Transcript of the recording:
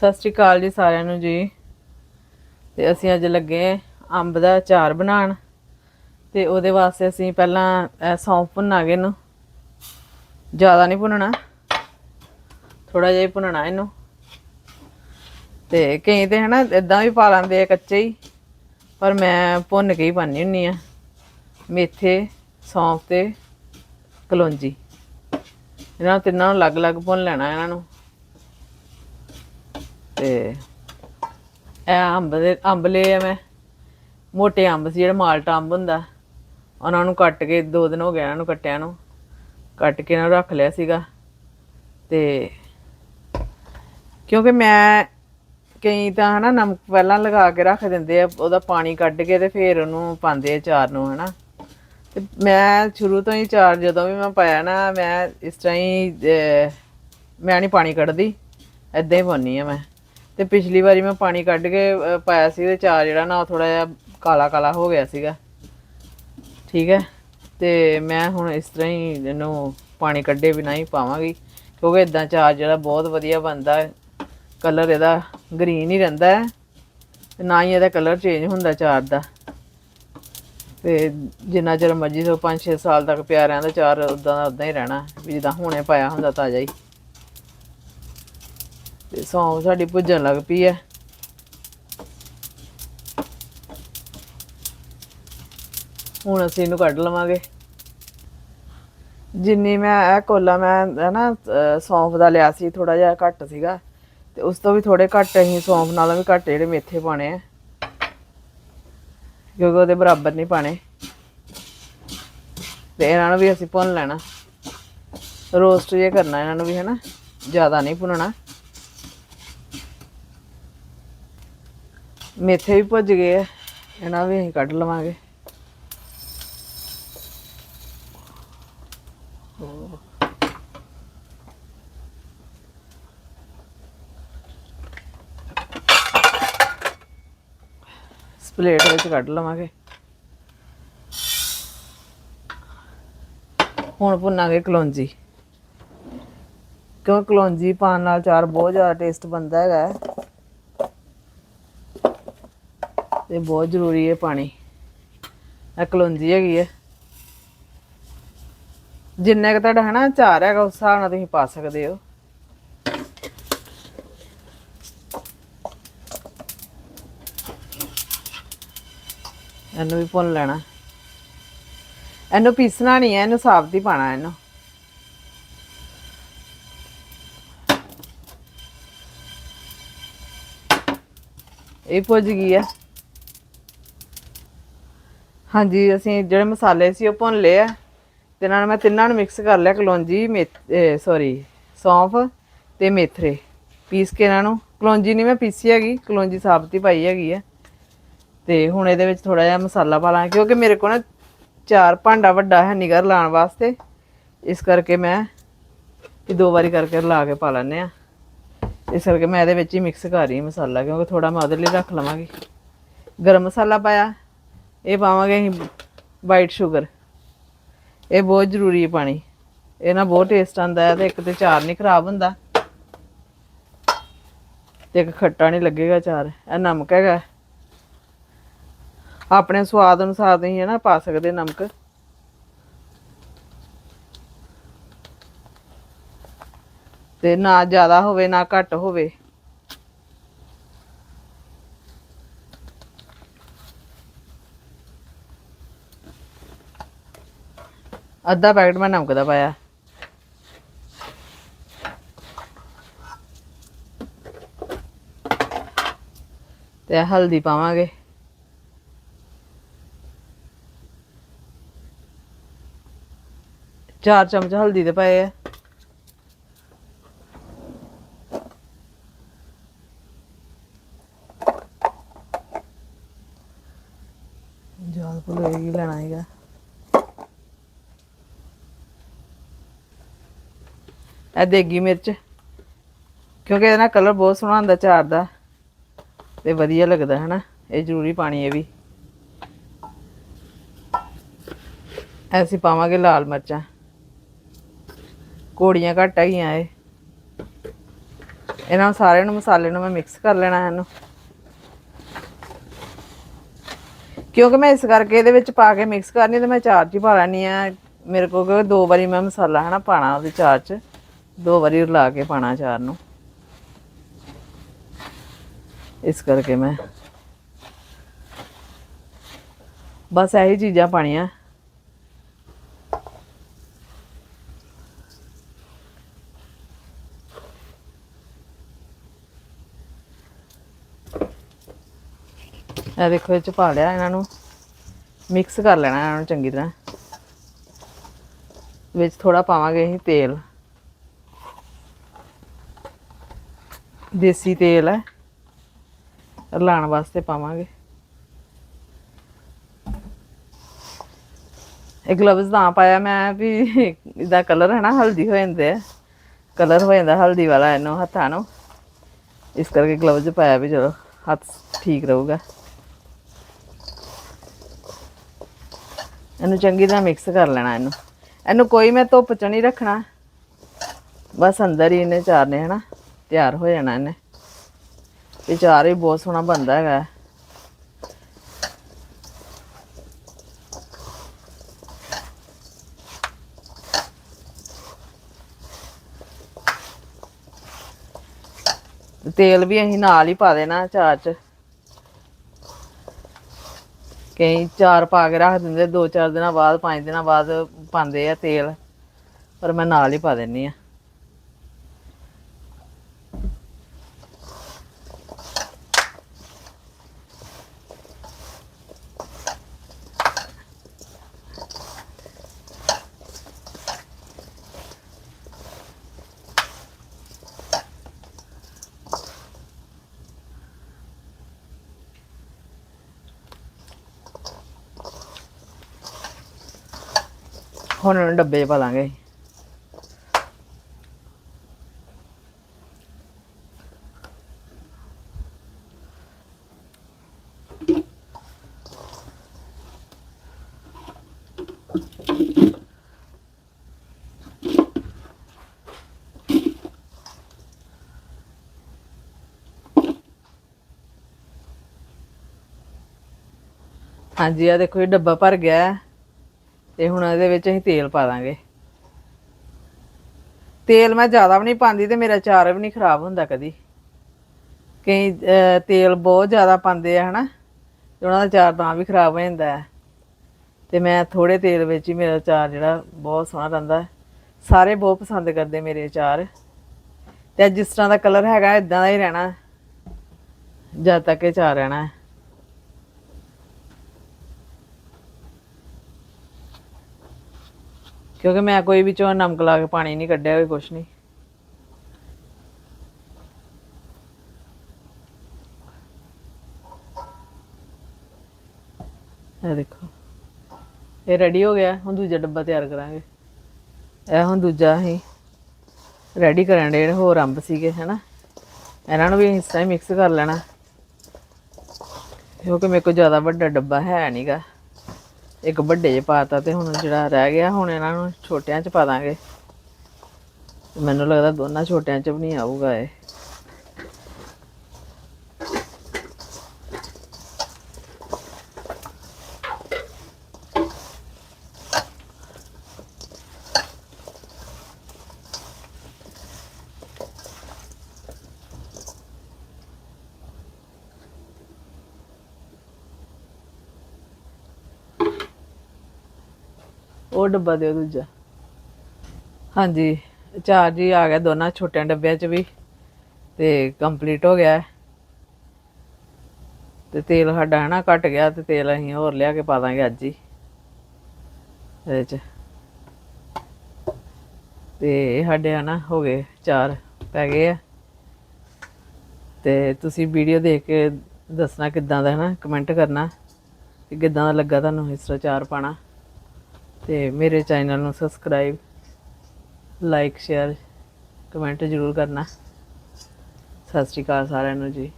ਸਤਿ ਸ਼੍ਰੀ ਅਕਾਲ ਜੀ ਸਾਰਿਆਂ ਨੂੰ ਜੀ। ਤੇ ਅਸੀਂ ਅੱਜ ਲੱਗੇ ਅੰਬ ਦਾ ਅਚਾਰ ਬਣਾਉਣ। ਤੇ ਉਹਦੇ ਵਾਸਤੇ ਅਸੀਂ ਪਹਿਲਾਂ ਸੌਂਫ ਭੁੰਨਾਂਗੇ ਇਹਨੂੰ। ਜ਼ਿਆਦਾ ਨਹੀਂ ਭੁੰਨਣਾ। ਥੋੜਾ ਜਿਹਾ ਹੀ ਭੁੰਨਣਾ ਇਹਨੂੰ। ਤੇ ਕਈ ਤੇ ਹਨਾ ਇਦਾਂ ਵੀ ਪਾ ਲੈਂਦੇ ਆ ਕੱਚੇ ਹੀ। ਪਰ ਮੈਂ ਭੁੰਨ ਕੇ ਹੀ ਪਾਉਂਦੀ ਹੁੰਨੀ ਆ। ਮੇਥੇ, ਸੌਂਫ ਤੇ ਕਲੌਂਜੀ। ਇਹਨਾਂ ਨੂੰ ਤਿੰਨਾਂ ਨੂੰ ਅਲੱਗ-ਅਲੱਗ ਭੁੰਨ ਲੈਣਾ ਇਹਨਾਂ ਨੂੰ। ਤੇ ਇਹ ਅੰਬ ਦੇ, ਅੰਬ ਲਏ ਆ ਮੈਂ। ਮੋਟੇ ਅੰਬ ਸੀ, ਜਿਹੜਾ ਮਾਲਟਾ ਅੰਬ ਹੁੰਦਾ। ਉਹਨਾਂ ਨੂੰ ਕੱਟ ਕੇ ਦੋ ਦਿਨ ਹੋ ਗਏ ਇਹਨਾਂ ਨੂੰ ਕੱਟਿਆ ਨੂੰ। ਕੱਟ ਕੇ ਇਹਨਾਂ ਨੂੰ ਰੱਖ ਲਿਆ ਸੀਗਾ। ਤੇ ਕਿਉਂਕਿ ਮੈਂ ਕਈ ਤਾਂ ਹਨਾ ਨਮਕ ਪਹਿਲਾਂ ਲਗਾ ਕੇ ਰੱਖ ਦਿੰਦੇ ਆ, ਉਹਦਾ ਪਾਣੀ ਕੱਢ ਕੇ ਤੇ ਫਿਰ ਉਹਨੂੰ ਪਾਉਂਦੇ ਆ ਚਾਰ ਨੂੰ ਹਨਾ। ਤੇ ਮੈਂ ਸ਼ੁਰੂ ਤੋਂ ਹੀ ਚਾਰ ਜਦੋਂ ਵੀ ਮੈਂ ਪਾਇਆ ਨਾ, ਮੈਂ ਇਸ ਤਰ੍ਹਾਂ ਹੀ ਮੈਂ ਨਹੀਂ ਪਾਣੀ ਕੱਢਦੀ। ਐਦਾਂ ਹੀ ਪਾਉਂਦੀ ਆ ਮੈਂ। ਤੇ ਪਿਛਲੀ ਵਾਰੀ ਮੈਂ ਪਾਣੀ ਕੱਢ ਕੇ ਅਹ, ਪਾਇਆ ਸੀ ਤੇ ਚਾਰ ਜਿਹੜਾ ਨਾ ਉਹ ਥੋੜਾ ਜਿਹਾ ਕਾਲਾ ਕਾਲਾ ਹੋ ਗਿਆ ਸੀਗਾ। ਠੀਕ ਹੈ? ਤੇ ਮੈਂ ਹੁਣ ਇਸ ਤਰ੍ਹਾਂ ਹੀ ਇਹਨੂੰ ਪਾਣੀ ਕੱਢੇ ਬਿਨਾਂ ਹੀ ਪਾਵਾਂਗੀ ਕਿਉਂਕਿ ਇਦਾਂ ਚਾਰ ਜਿਹੜਾ ਬਹੁਤ ਵਧੀਆ ਬਣਦਾ ਹੈ। ਕਲਰ ਇਹਦਾ ਗ੍ਰੀਨ ਹੀ ਰਹਿੰਦਾ ਹੈ ਤੇ ਨਾ ਹੀ ਇਹਦਾ ਕਲਰ ਚੇਂਜ ਹੁੰਦਾ ਚਾਰ ਦਾ। ਤੇ ਜਿੰਨਾ ਚਿਰ ਮਰਜ਼ੀ ਤੋਂ 5-6 ਸਾਲ ਤੱਕ ਪਿਆ ਰਹਿੰਦਾ ਚਾਰ ਉਦਾਂ ਦਾ ਉਦਾਂ ਹੀ ਰਹਿਣਾ ਵੀ ਜਿੱਦਾਂ ਹੁਣੇ ਪਾਇਆ ਹੁੰਦਾ ਤਾਜ਼ਾ ਹੀ। ਤੇ ਸੌਂਫ ਸਾਡੀ ਭੁੱਜਣ ਲੱਗ ਪਈ ਹੈ ਹੁਣ ਅਸੀਂ ਇਹਨੂੰ ਕੱਢ ਲਵਾਂਗੇ। ਜਿੰਨੀ ਮੈਂ ਇਹ ਕੋਲਾ ਮੈਂ ਹੈ ਨਾ ਸੌਂਫ ਦਾ ਲਿਆ ਸੀ ਥੋੜਾ ਜਿਹਾ ਘੱਟ ਸੀਗਾ। ਤੇ ਉਸ ਤੋਂ ਵੀ ਥੋੜੇ ਘੱਟ ਅਸੀਂ ਸੌਂਫ ਨਾਲੋਂ ਵੀ ਘੱਟ ਜਿਹੜੇ ਮੇਥੇ ਪਾਣੇ ਆ ਕਿਉਂਕਿ ਉਹਦੇ ਬਰਾਬਰ ਨਹੀਂ ਪਾਣੇ ਤੇ ਇਹਨਾਂ ਨੂੰ ਵੀ ਅਸੀਂ ਭੁੰਨ ਲੈਣਾ। ਰੋਸਟ ਜੇ ਕਰਨਾ ਇਹਨਾਂ ਨੂੰ ਵੀ ਹੈ ਨਾ ਜ਼ਿਆਦਾ ਨਹੀਂ ਭੁੰਨਣਾ। ਮੇਥੇ ਵੀ ਭੁੱਜ ਗਏ ਆ, ਇਹਨਾਂ ਵੀ ਅਸੀਂ ਕੱਢ ਲਵਾਂਗੇ। ਪਲੇਟ ਵਿੱਚ ਕੱਢ ਲਵਾਂਗੇ। ਹੁਣ ਭੁੰਨਾਂਗੇ ਕਲੌਂਜੀ। ਕਿਉਂ ਕਲੌਂਜੀ ਪਾਣ ਨਾਲ ਚਾਰ ਬਹੁਤ ਜ਼ਿਆਦਾ ਟੇਸਟ ਬਣਦਾ ਹੈਗਾ। ਇਹ ਬਹੁਤ ਜ਼ਰੂਰੀ ਹੈ ਪਾਣੀ। ਇਹ ਕਲੌਂਜੀ ਹੈਗੀ ਹੈ। ਜਿੰਨਾ ਕੁ ਤੁਹਾਡਾ ਹੈ ਨਾ ਚਾਰ ਹੈਗਾ, ਉਸ ਹਿਸਾਬ ਨਾਲ ਤੁਸੀਂ ਪਾ ਸਕਦੇ ਹੋ। ਇਹਨੂੰ ਵੀ ਭੁੰਨ ਲੈਣਾ। ਇਹਨੂੰ ਪੀਸਣਾ ਨਹੀਂ ਹੈ, ਇਹਨੂੰ ਸਾਬਤ ਹੀ ਪਾਣਾ ਇਹਨੂੰ। ਇਹ ਭੁੱਜ ਗਈ ਹੈ। ਹਾਂਜੀ, ਅਸੀਂ ਜਿਹੜੇ ਮਸਾਲੇ ਸੀ ਉਹ ਭੁੰਨ ਲਏ ਆ। ਤੇ ਨਾਲ ਮੈਂ ਤਿੰਨਾਂ ਨੂੰ ਮਿਕਸ ਕਰ ਲਿਆ, ਕਲੌਂਜੀ, ਮੇਥ ਸੌਰੀ ਸੌਂਫ ਤੇ ਮੇਥਰੇ। ਪੀਸ ਕੇ ਇਹਨਾਂ ਨੂੰ। ਕਲੌਂਜੀ ਨਹੀਂ ਮੈਂ ਪੀਸੀ ਹੈਗੀ, ਕਲੌਂਜੀ ਸਾਬਤੀ ਪਾਈ ਹੈਗੀ ਹੈ ਤੇ ਹੁਣ ਇਹਦੇ ਵਿੱਚ ਥੋੜਾ ਜਿਹਾ ਮਸਾਲਾ ਪਾ ਲਾਂ, ਕਿਉਂਕਿ ਮੇਰੇ ਕੋਲ ਨਾ ਚਾਰ ਭਾਂਡਾ ਵੱਡਾ ਹੈ ਨਿਗਰ ਲਾਉਣ ਵਾਸਤੇ। ਇਸ ਕਰਕੇ ਮੈਂ ਇਹ ਦੋ ਵਾਰੀ ਕਰਕੇ ਲਾ ਕੇ ਪਾ ਲੈਂਦੇ ਆ। ਇਸ ਕਰਕੇ ਮੈਂ ਇਹਦੇ ਵਿੱਚ ਹੀ ਮਿਕਸ ਕਰ ਰਹੀ ਮਸਾਲਾ, ਕਿਉਂਕਿ ਥੋੜਾ ਮੈਂ ਉਹਦੇ ਲਈ ਰੱਖ ਲਵਾਂਗੀ। ਗਰਮ ਮਸਾਲਾ ਪਾਇਆ। ਇਹ ਪਾਵਾਂਗੇ ਅਸੀਂ ਵਾਈਟ ਸ਼ੂਗਰ ਇਹ ਬਹੁਤ ਜ਼ਰੂਰੀ ਹੈ ਪਾਣੀ। ਇਹ ਨਾਲ ਬਹੁਤ ਟੇਸਟ ਆਉਂਦਾ ਹੈ ਤੇ ਇੱਕ ਤੇ ਚਾਰ ਨਹੀਂ ਖਰਾਬ ਹੁੰਦਾ। ਤੇ ਇੱਕ ਖੱਟਾ ਨਹੀਂ ਲੱਗੇਗਾ ਚਾਰ। ਇਹ ਨਮਕ ਹੈਗਾ। ਆਪਣੇ ਸਵਾਦ ਅਨੁਸਾਰ ਤੁਸੀਂ ਹੈ ਨਾ ਪਾ ਸਕਦੇ ਨਮਕ। ਤੇ ਨਾ ਜ਼ਿਆਦਾ ਹੋਵੇ, ਨਾ ਘੱਟ ਹੋਵੇ। ਅੱਧਾ ਪੈਕਟ ਮੈਂ ਨਮਕ ਦਾ ਪਾਇਆ। ਤੇ ਹਲਦੀ ਪਾਵਾਂਗੇ। ਚਾਰ ਚਮਚ ਹਲਦੀ ਦੇ ਪਏ ਆ। ਜ਼ਿਆਦਾ ਭੁੱਲ ਲੈਣਾ ਹੈਗਾ। ਇਹ ਦੇਗੀ ਮਿਰਚ। ਕਿਉਂਕਿ ਇਹਦਾ ਕਲਰ ਬਹੁਤ ਸੋਹਣਾ ਹੁੰਦਾ ਚਾਰ ਦਾ। ਤੇ ਵਧੀਆ ਲੱਗਦਾ ਹੈ ਨਾ ਇਹ ਜ਼ਰੂਰੀ ਪਾਣੀ ਇਹ ਵੀ। ਐਸੀ ਪਾਵਾਂਗੇ ਲਾਲ ਮਿਰਚਾਂ। ਕੋੜੀਆਂ ਘੱਟ ਹੈਗੀਆਂ ਇਹ। ਇਹਨਾਂ ਨੂੰ ਸਾਰਿਆਂ ਨੂੰ ਮਸਾਲੇ ਨੂੰ ਮੈਂ ਮਿਕਸ ਕਰ ਲੈਣਾ ਇਹਨੂੰ। ਕਿਉਂਕਿ ਮੈਂ ਇਸ ਕਰਕੇ ਇਹਦੇ ਵਿੱਚ ਪਾ ਕੇ ਮਿਕਸ ਕਰਨੀ ਤੇ ਮੈਂ ਚਾਰ ਚ ਹੀ ਪਾ ਲੈਣੀ ਆ। ਮੇਰੇ ਕੋਲ ਕਿਉਂਕਿ ਦੋ ਵਾਰੀ ਮੈਂ ਮਸਾਲਾ ਹੈ ਨਾ ਪਾਣਾ ਉਹਦੇ ਚਾਰ ਚ। ਦੋ ਵਾਰੀ ਰਲਾ ਕੇ ਪਾਣਾ ਚਾਰ ਨੂੰ। ਇਸ ਕਰਕੇ ਮੈਂ ਬਸ ਇਹੀ ਚੀਜ਼ਾਂ ਪਾਣੀਆਂ ਇਹ ਦੇਖੋ, ਇਹ ਚ ਪਾ ਲਿਆ ਇਹਨਾਂ ਨੂੰ। ਮਿਕਸ ਕਰ ਲੈਣਾ ਇਹਨਾਂ ਨੂੰ ਚੰਗੀ ਤਰ੍ਹਾਂ। ਵਿੱਚ ਥੋੜਾ ਪਾਵਾਂਗੇ ਅਸੀਂ ਤੇਲ। ਦੇਸੀ ਤੇਲ ਹੈ। ਲਾਣ ਵਾਸਤੇ ਪਾਵਾਂਗੇ। ਇਹ ਗਲਵਜ਼ ਤਾਂ ਪਾਇਆ ਮੈਂ ਵੀ ਇਹਦਾ ਕਲਰ ਹੈ ਨਾ ਹਲਦੀ ਹੋ ਜਾਂਦੇ ਆ। ਕਲਰ ਹੋ ਜਾਂਦਾ ਹਲਦੀ ਵਾਲਾ ਇਹਨੂੰ ਹੱਥਾਂ ਨੂੰ। ਇਸ ਕਰਕੇ ਗਲਵਜ਼ ਪਾਇਆ ਵੀ ਚਲੋ ਹੱਥ ਠੀਕ ਰਹੂਗਾ। ਇਹਨੂੰ ਚੰਗੀ ਤਰ੍ਹਾਂ ਮਿਕਸ ਕਰ ਲੈਣਾ ਇਹਨੂੰ। ਇਹਨੂੰ ਕੋਈ ਮੈਂ ਧੁੱਪ ਚ ਨਹੀਂ ਰੱਖਣਾ। ਬਸ ਅੰਦਰ ਹੀ ਇਹਨੇ ਚਾਰਨੇ ਹਨਾ। ਤਿਆਰ ਹੋ ਜਾਣਾ ਇਹਨੇ। ਇਹ ਚਾਰ ਹੀ ਬਹੁਤ ਸੋਹਣਾ ਬਣਦਾ ਹੈਗਾ। ਤੇਲ ਵੀ ਅਸੀਂ ਨਾਲ ਹੀ ਪਾ ਦੇਣਾ ਚਾਰ ਚ। ਕਈ ਚਾਰ ਪਾ ਕੇ ਰੱਖ ਦਿੰਦੇ, ਦੋ ਚਾਰ ਦਿਨਾਂ ਬਾਅਦ, ਪੰਜ ਦਿਨਾਂ ਬਾਅਦ ਪਾਉਂਦੇ ਆ ਤੇਲ। ਪਰ ਮੈਂ ਨਾਲ ਹੀ ਪਾ ਦਿੰਨੀ ਆ। ਹੁਣ ਇਹਨੂੰ ਡੱਬੇ 'ਚ ਪਾ ਲਾਂਗੇ ਹਾਂਜੀ ਆ ਦੇਖੋ ਇਹ ਡੱਬਾ ਭਰ ਗਿਆ। ਹੈ ਤੇ ਹੁਣ ਇਹਦੇ ਵਿੱਚ ਅਸੀਂ ਤੇਲ ਪਾ ਦਾਂਗੇ। ਤੇਲ ਮੈਂ ਜ਼ਿਆਦਾ ਵੀ ਨਹੀਂ ਪਾਉਂਦੀ ਤੇ ਮੇਰਾ ਚਾਰ ਵੀ ਨਹੀਂ ਖਰਾਬ ਹੁੰਦਾ ਕਦੀ। ਕਈ ਤੇਲ ਬਹੁਤ ਜ਼ਿਆਦਾ ਪਾਉਂਦੇ ਆ, ਹਨਾ? ਤੇ ਉਹਨਾਂ ਦਾ ਚਾਰ ਤਾਂ ਵੀ ਖਰਾਬ ਹੋ ਜਾਂਦਾ ਹੈ। ਤੇ ਮੈਂ ਥੋੜੇ ਤੇਲ ਵਿੱਚ ਹੀ ਮੇਰਾ ਚਾਰ ਜਿਹੜਾ ਬਹੁਤ ਸੋਹਣਾ ਰਹਿੰਦਾ ਸਾਰੇ ਬਹੁਤ ਪਸੰਦ ਕਰਦੇ ਮੇਰੇ ਚਾਰ ਤੇ ਜਿਸ ਤਰ੍ਹਾਂ ਦਾ ਕਲਰ ਹੈਗਾ ਇਦਾਂ ਦਾ ਹੀ ਰਹਿਣਾ। ਜਦ ਤੱਕ ਇਹ ਚਾਰ ਰਹਿਣਾ ਹੈ। ਕਿਉਂਕਿ ਮੈਂ ਕੋਈ ਵਿੱਚੋਂ ਨਮਕ ਲਾ ਕੇ ਪਾਣੀ ਨਹੀਂ ਕੱਢਿਆ, ਕੋਈ ਕੁਛ ਨਹੀਂ। ਇਹ ਦੇਖੋ। ਇਹ ਰੈਡੀ ਹੋ ਗਿਆ, ਹੁਣ ਦੂਜਾ ਡੱਬਾ ਤਿਆਰ ਕਰਾਂਗੇ। ਇਹ ਹੁਣ ਦੂਜਾ ਅਸੀਂ ਰੈਡੀ ਕਰਨ ਦੇ ਹੋਰ ਅੰਬ ਸੀਗੇ, ਹਨਾ। ਇਹਨਾਂ ਨੂੰ ਵੀ ਇਸ ਤਰ੍ਹਾਂ ਮਿਕਸ ਕਰ ਲੈਣਾ। ਕਿਉਂਕਿ ਮੇਰੇ ਕੋਲ ਜ਼ਿਆਦਾ ਵੱਡਾ ਡੱਬਾ ਹੈ ਨਹੀਂਗਾ ਇੱਕ ਵੱਡੇ 'ਚ ਪਾਤਾ ਤੇ ਹੁਣ ਜਿਹੜਾ ਰਹਿ ਗਿਆ, ਹੁਣ ਇਹਨਾਂ ਨੂੰ ਛੋਟਿਆਂ 'ਚ ਪਾ ਦਾਂਗੇ। ਮੈਨੂੰ ਲੱਗਦਾ ਦੋਨਾਂ ਛੋਟਿਆਂ 'ਚ ਵੀ ਨਹੀਂ ਆਊਗਾ ਇਹ। ਉਹ ਡੱਬਾ ਦਿਓ ਦੂਜਾ। ਹਾਂਜੀ, ਚਾਰ ਜੀ ਆ ਗਿਆ ਦੋਨਾਂ ਛੋਟਿਆਂ ਡੱਬਿਆਂ 'ਚ ਵੀ, ਤੇ ਕੰਪਲੀਟ ਹੋ ਗਿਆ। ਹੈ। ਤੇ ਤੇਲ ਸਾਡਾ ਹੈ ਨਾ ਘਟ ਗਿਆ ਤੇ ਤੇਲ ਅਸੀਂ ਹੋਰ ਲਿਆ ਕੇ ਪਾ ਦਾਂਗੇ ਅੱਜ ਹੀ, ਇਹਦੇ 'ਚ। ਤੇ ਸਾਡੇ ਹੈ ਨਾ ਹੋ ਗਏ ਚਾਰ ਪੈ ਗਏ ਆ। ਤੇ ਤੁਸੀਂ ਵੀਡੀਓ ਦੇਖ ਕੇ ਦੱਸਣਾ ਕਿੱਦਾਂ ਦਾ ਹੈ ਨਾ ਕਮੈਂਟ ਕਰਨਾ, ਕਿ ਕਿੱਦਾਂ ਦਾ ਲੱਗਾ ਤੁਹਾਨੂੰ ਇਸ ਤਰ੍ਹਾਂ ਚਾਰ ਪਾਣਾ। ਤੇ ਮੇਰੇ ਚੈਨਲ ਨੂੰ ਸਬਸਕ੍ਰਾਈਬ ਲਾਈਕ ਸ਼ੇਅਰ ਕਮੈਂਟ ਜ਼ਰੂਰ ਕਰਨਾ। ਸਤਿ ਸ਼੍ਰੀ ਅਕਾਲ ਸਾਰਿਆਂ ਨੂੰ ਜੀ।